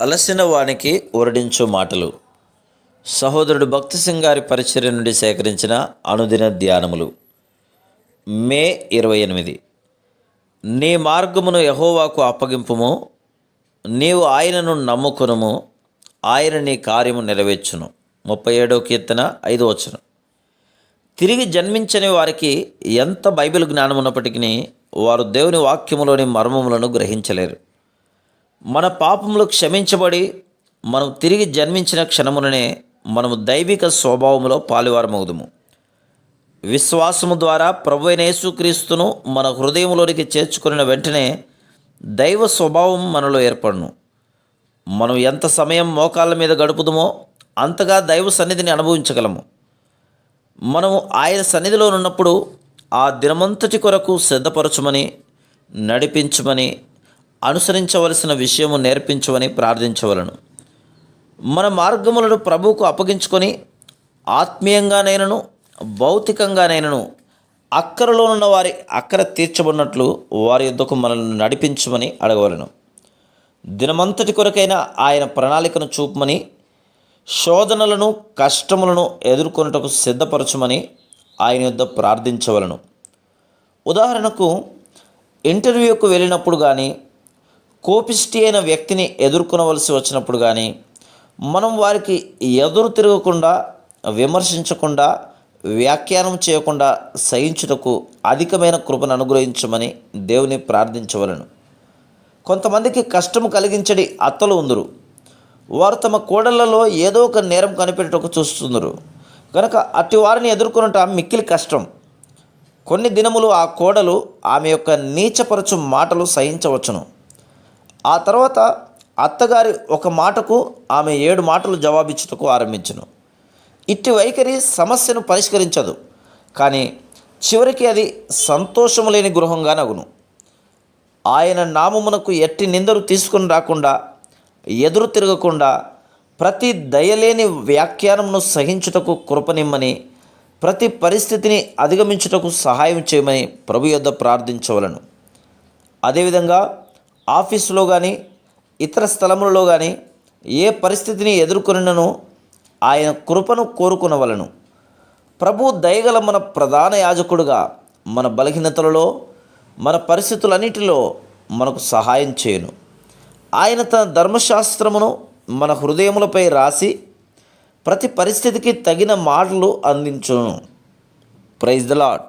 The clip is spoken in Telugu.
అలసిన వానికి ఊరడించు మాటలు. సహోదరుడు భక్తి సింగ్ గారి పరిచర్య నుండి సేకరించిన అనుదిన ధ్యానములు. మే ఇరవై ఎనిమిది. నీ మార్గమును యహోవాకు అప్పగింపుము నీవు ఆయనను నమ్ముకునుము ఆయన నీ కార్యము నెరవేర్చును. ముప్పై ఏడో కీర్తన ఐదో వచనం. తిరిగి జన్మించని వారికి ఎంత బైబిల్ జ్ఞానం ఉన్నప్పటికీ వారు దేవుని వాక్యములోని మర్మములను గ్రహించలేరు. మన పాపములు క్షమించబడి మనం తిరిగి జన్మించిన క్షణముననే మనము దైవిక స్వభావములో పాలువారమవుదుము విశ్వాసము ద్వారా ప్రభు యేసుక్రీస్తును మన హృదయంలోనికి చేర్చుకున్న వెంటనే దైవ స్వభావం మనలో ఏర్పడును. మనం ఎంత సమయం మోకాళ్ళ మీద గడుపుదమో అంతగా దైవ సన్నిధిని అనుభవించగలము. మనము ఆయన సన్నిధిలో ఉన్నప్పుడు ఆ దినమంతటి కొరకు సిద్ధపరచమని నడిపించమని అనుసరించవలసిన విషయము నేర్పించమని ప్రార్థించవలను. మన మార్గములను ప్రభువుకు అప్పగించుకొని ఆత్మీయంగానైనను భౌతికంగానైనను అక్కరలోనున్న వారి అక్కర తీర్చబడినట్లు వారి యుద్ధకు మనల్ని నడిపించమని అడగవలను. దినమంతటి కొరకైన ఆయన ప్రణాళికను చూపమని శోధనలను కష్టములను ఎదుర్కొనుటకు సిద్ధపరచమని ఆయన యుద్ధ ప్రార్థించవలను. ఉదాహరణకు ఇంటర్వ్యూకు వెళ్ళినప్పుడు కానీ కోపిష్టి అయిన వ్యక్తిని ఎదుర్కొనవలసి వచ్చినప్పుడు కానీ మనం వారికి ఎదురు తిరగకుండా విమర్శించకుండా వ్యాఖ్యానం చేయకుండా సహించుటకు అధికమైన కృపను అనుగ్రహించమని దేవుని ప్రార్థించవలను. కొంతమందికి కష్టము కలిగించడి అత్తలు ఉందరు. వారు తమ కోడళ్ళలో ఏదో ఒక నేరం కనిపెట్టుటకు చూస్తున్నారు కనుక అట్టి వారిని ఎదుర్కొనట మిక్కిలి కష్టం. కొన్ని దినములు ఆ కోడలు ఆమె యొక్క నీచపరచు మాటలు సహించవచ్చును. ఆ తర్వాత అత్తగారి ఒక మాటకు ఆమె ఏడు మాటలు జవాబిచ్చుటకు ఆరంభించును. ఇట్టి వైఖరి సమస్యను పరిష్కరించదు. కానీ చివరికి అది సంతోషము లేని గృహంగా నగును ఆయన నామమునకు ఎట్టి నిందరు తీసుకుని రాకుండా ఎదురు తిరగకుండా ప్రతి దయలేని వ్యాఖ్యానమును సహించుటకు కృపనిమ్మని ప్రతి పరిస్థితిని అధిగమించుటకు సహాయం చేయమని ప్రభు యొద్ద ప్రార్థించవలను. అదేవిధంగా ఆఫీసులో కానీ ఇతర స్థలములలో కానీ ఏ పరిస్థితిని ఎదుర్కొనినను ఆయన కృపను కోరుకునవలను. ప్రభు దయగల మన ప్రధాన యాజకుడుగా మన బలహీనతలలో మన పరిస్థితులన్నిటిలో మనకు సహాయం చేయను. ఆయన తన ధర్మశాస్త్రమును మన హృదయములపై రాసి ప్రతి పరిస్థితికి తగిన మాటలు అందించును. Praise the lord